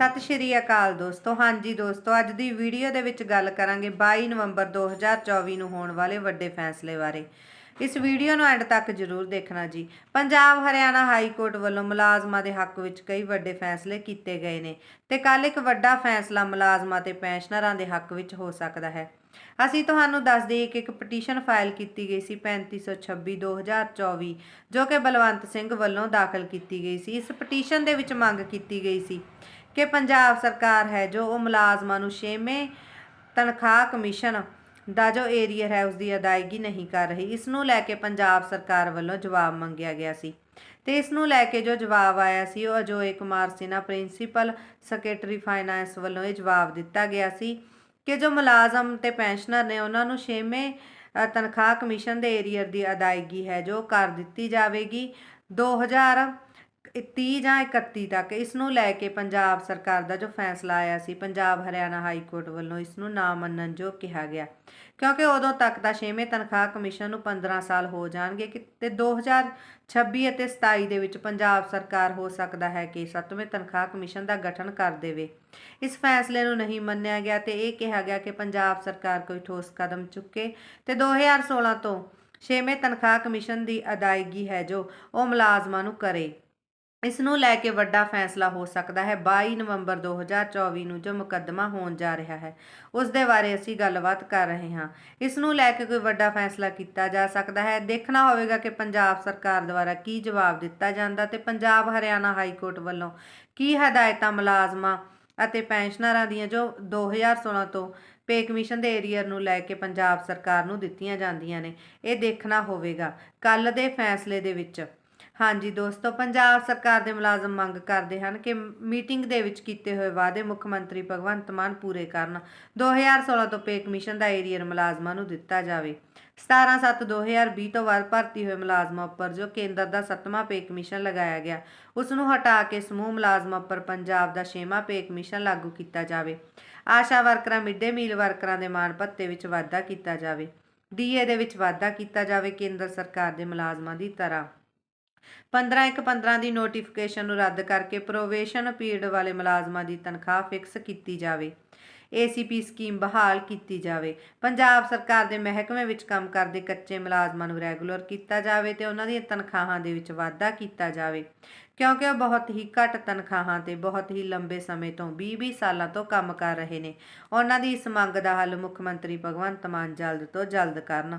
ਸਤਿ ਸ਼੍ਰੀ ਅਕਾਲ ਦੋਸਤੋ। ਹਾਂਜੀ ਦੋਸਤੋ, ਅੱਜ ਦੀ ਵੀਡੀਓ ਦੇ ਵਿੱਚ ਗੱਲ ਕਰਾਂਗੇ 22 ਨਵੰਬਰ 2024 ਨੂੰ ਹੋਣ ਵਾਲੇ ਵੱਡੇ ਫੈਸਲੇ ਬਾਰੇ। ਇਸ ਵੀਡੀਓ ਨੂੰ ਐਂਡ ਤੱਕ ਜ਼ਰੂਰ ਦੇਖਣਾ ਜੀ। ਪੰਜਾਬ ਹਰਿਆਣਾ ਹਾਈ ਕੋਰਟ ਵੱਲੋਂ ਮੁਲਾਜ਼ਮਾਂ ਦੇ ਹੱਕ ਵਿੱਚ ਕਈ ਵੱਡੇ ਫੈਸਲੇ ਕੀਤੇ ਗਏ ਨੇ ਤੇ ਕੱਲ ਇੱਕ ਵੱਡਾ ਫੈਸਲਾ ਮੁਲਾਜ਼ਮਾਂ ਤੇ ਪੈਨਸ਼ਨਰਾਂ ਦੇ ਹੱਕ ਵਿੱਚ ਹੋ ਸਕਦਾ ਹੈ। ਅਸੀਂ ਤੁਹਾਨੂੰ ਦੱਸ ਦਈਏ ਕਿ ਇੱਕ ਪਟੀਸ਼ਨ ਫਾਈਲ ਕੀਤੀ ਗਈ ਸੀ 3526 2024 ਜੋ ਕਿ ਬਲਵੰਤ ਸਿੰਘ ਵੱਲੋਂ ਦਾਖਲ ਕੀਤੀ ਗਈ ਸੀ। ਇਸ ਪਟੀਸ਼ਨ ਦੇ ਵਿੱਚ ਮੰਗ ਕੀਤੀ ਗਈ ਸੀ ਕਿ ਪੰਜਾਬ ਸਰਕਾਰ ਹੈ ਜੋ ਉਹ ਮੁਲਾਜ਼ਮਾਂ ਨੂੰ ਛੇਵੇਂ ਤਨਖਾਹ ਕਮਿਸ਼ਨ ਦਾ ਜੋ ਏਰੀਅਰ ਹੈ ਉਸ ਦੀ ਅਦਾਇਗੀ ਨਹੀਂ ਕਰ ਰਹੀ, ਇਸ ਨੂੰ ਲੈ ਕੇ ਪੰਜਾਬ ਸਰਕਾਰ ਵੱਲੋਂ ਜਵਾਬ ਮੰਗਿਆ ਗਿਆ ਸੀ। ਤੇ ਇਸ ਨੂੰ ਲੈ ਕੇ ਜੋ ਜਵਾਬ ਆਇਆ ਸੀ, ਉਹ Ajoy Kumar Sinha principal secretary finance ਵੱਲੋਂ ਇਹ ਜਵਾਬ ਦਿੱਤਾ ਗਿਆ ਸੀ। ਕਿ ਜੋ ਮੁਲਾਜ਼ਮ ਤੇ ਪੈਨਸ਼ਨਰ ਨੇ ਉਹਨਾਂ ਨੂੰ ਛੇਵੇਂ ਤਨਖਾਹ ਕਮਿਸ਼ਨ ਦੇ ਏਰੀਅਰ ਦੀ ਅਦਾਇਗੀ ਹੈ, ਜੋ ਕਰ ਦਿੱਤੀ ਜਾਵੇਗੀ। 2000 30 ਜਾਂ 31 ਤੱਕ ਇਸ ਨੂੰ ਲੈ ਕੇ ਪੰਜਾਬ ਸਰਕਾਰ ਦਾ ਜੋ ਫੈਸਲਾ ਆਇਆ ਸੀ, ਪੰਜਾਬ ਹਰਿਆਣਾ ਹਾਈ ਕੋਰਟ ਵੱਲੋਂ ਇਸ ਨੂੰ ਨਾ ਮੰਨਣ ਜੋ ਕਿਹਾ ਗਿਆ। ਕਿਉਂਕਿ ਉਦੋਂ ਤੱਕ ਦਾ ਛੇਵੇਂ ਤਨਖਾਹ ਕਮਿਸ਼ਨ ਨੂੰ 15 ਸਾਲ ਹੋ ਜਾਣਗੇ ਕਿ ਤੇ 2026 ਅਤੇ 27 ਦੇ ਵਿੱਚ ਪੰਜਾਬ ਸਰਕਾਰ ਹੋ ਸਕਦਾ ਹੈ ਕਿ ਸੱਤਵੇਂ ਤਨਖਾਹ ਕਮਿਸ਼ਨ ਦਾ ਗਠਨ ਕਰ ਦੇਵੇ। ਇਸ ਫੈਸਲੇ ਨੂੰ ਨਹੀਂ ਮੰਨਿਆ ਗਿਆ ਤੇ ਇਹ ਕਿਹਾ ਗਿਆ ਕਿ ਪੰਜਾਬ ਸਰਕਾਰ ਕੋਈ ਠੋਸ ਕਦਮ ਚੁੱਕੇ ਤੇ 2016 ਤੋਂ ਛੇਵੇਂ ਤਨਖਾਹ ਕਮਿਸ਼ਨ ਦੀ ਅਦਾਇਗੀ ਹੈ ਜੋ ਉਹ ਮੁਲਾਜ਼ਮਾਂ ਨੂੰ ਕਰੇ। ਇਸ ਨੂੰ ਲੈ ਕੇ ਵੱਡਾ ਫੈਸਲਾ ਹੋ ਸਕਦਾ ਹੈ। 22 ਨਵੰਬਰ 2024 ਨੂੰ ਜੋ ਮੁਕੱਦਮਾ ਹੋਣ ਜਾ ਰਿਹਾ ਹੈ, ਉਸ ਦੇ ਬਾਰੇ ਅਸੀਂ ਗੱਲਬਾਤ ਕਰ ਰਹੇ ਹਾਂ। ਇਸ ਨੂੰ ਲੈ ਕੇ ਕੋਈ ਵੱਡਾ ਫੈਸਲਾ ਕੀਤਾ ਜਾ ਸਕਦਾ ਹੈ। ਦੇਖਣਾ ਹੋਵੇਗਾ ਕਿ ਪੰਜਾਬ ਸਰਕਾਰ ਦੁਆਰਾ ਕੀ ਜਵਾਬ ਦਿੱਤਾ ਜਾਂਦਾ ਤੇ ਪੰਜਾਬ ਹਰਿਆਣਾ ਹਾਈ ਕੋਰਟ ਵੱਲੋਂ ਕੀ ਹਦਾਇਤਾਂ, ਮੁਲਾਜ਼ਮਾਂ ਅਤੇ ਪੈਨਸ਼ਨਰਾਂ ਦੀਆਂ ਜੋ 2016 ਤੋਂ ਪੇ ਕਮਿਸ਼ਨ ਦੇ ਏਰੀਅਰ ਨੂੰ ਲੈ ਕੇ ਪੰਜਾਬ ਸਰਕਾਰ ਨੂੰ ਦਿੱਤੀਆਂ ਜਾਂਦੀਆਂ ਨੇ, ਇਹ ਦੇਖਣਾ ਹੋਵੇਗਾ। ਕੱਲ ਦੇ ਫੈਸਲੇ ਦੇ ਵਿੱਚ ਹਾਂਜੀ ਦੋਸਤੋ, ਪੰਜਾਬ ਸਰਕਾਰ ਦੇ ਮੁਲਾਜ਼ਮ ਮੰਗ ਕਰਦੇ ਹਨ ਕਿ ਮੀਟਿੰਗ ਦੇ ਵਿੱਚ ਕੀਤੇ ਹੋਏ ਵਾਅਦੇ ਮੁੱਖ ਮੰਤਰੀ ਭਗਵੰਤ ਮਾਨ ਪੂਰੇ ਕਰਨ। 2016 ਤੋਂ ਪੇ ਕਮਿਸ਼ਨ ਦਾ ਏਰੀਅਰ ਮੁਲਾਜ਼ਮਾਂ ਨੂੰ ਦਿੱਤਾ ਜਾਵੇ। 17/7/2020 ਤੋਂ ਬਾਅਦ ਭਰਤੀ ਹੋਏ ਮੁਲਾਜ਼ਮਾਂ ਉੱਪਰ ਜੋ ਕੇਂਦਰ ਦਾ ਸੱਤਵਾਂ ਪੇ ਕਮਿਸ਼ਨ ਲਗਾਇਆ ਗਿਆ, ਉਸ ਨੂੰ ਹਟਾ ਕੇ ਸਮੂਹ ਮੁਲਾਜ਼ਮਾਂ ਉੱਪਰ ਪੰਜਾਬ ਦਾ ਛੇਵਾਂ ਪੇ ਕਮਿਸ਼ਨ ਲਾਗੂ ਕੀਤਾ ਜਾਵੇ। ਆਸ਼ਾ ਵਰਕਰਾਂ, ਮਿੱਡੇ ਮੀਲ ਵਰਕਰਾਂ ਦੇ ਮਾਣ ਭੱਤੇ ਵਿੱਚ ਵਾਧਾ ਕੀਤਾ ਜਾਵੇ। ਡੀਏ ਦੇ ਵਿੱਚ ਵਾਧਾ ਕੀਤਾ ਜਾਵੇ ਕੇਂਦਰ ਸਰਕਾਰ ਦੇ ਮੁਲਾਜ਼ਮਾਂ ਦੀ ਤਰ੍ਹਾਂ। 15 ਇੱਕ 15 ਦੀ ਨੋਟੀਫਿਕੇਸ਼ਨ ਨੂੰ ਰੱਦ ਕਰਕੇ ਪ੍ਰੋਵੇਸ਼ਨ ਪੀਰੀਅਡ ਵਾਲੇ ਮੁਲਾਜ਼ਮਾਂ ਦੀ ਤਨਖਾਹ ਫਿਕਸ ਕੀਤੀ ਜਾਵੇ। ਏਸੀਪੀ ਸਕੀਮ ਬਹਾਲ ਕੀਤੀ ਜਾਵੇ। ਪੰਜਾਬ ਸਰਕਾਰ ਦੇ ਮਹਿਕਮੇ ਵਿੱਚ ਕੰਮ ਕਰਦੇ ਕੱਚੇ ਮੁਲਾਜ਼ਮਾਂ ਨੂੰ ਰੈਗੂਲਰ ਕੀਤਾ ਜਾਵੇ ਤੇ ਉਹਨਾਂ ਦੀਆਂ ਤਨਖਾਹਾਂ ਦੇ ਵਿੱਚ ਵਾਧਾ ਕੀਤਾ ਜਾਵੇ। ਕਿਉਂਕਿ ਉਹ ਬਹੁਤ ਹੀ ਘੱਟ ਤਨਖਾਹਾਂ ਤੇ ਬਹੁਤ ਹੀ ਲੰਬੇ ਸਮੇਂ ਤੋਂ 20-20 ਸਾਲਾਂ ਤੋਂ ਕੰਮ ਕਰ ਰਹੇ ਨੇ। ਉਹਨਾਂ ਦੀ ਇਸ ਮੰਗ ਦਾ ਹੱਲ ਮੁੱਖ ਮੰਤਰੀ ਭਗਵੰਤ ਮਾਨ ਜਲਦ ਤੋਂ ਜਲਦ ਕਰਨ।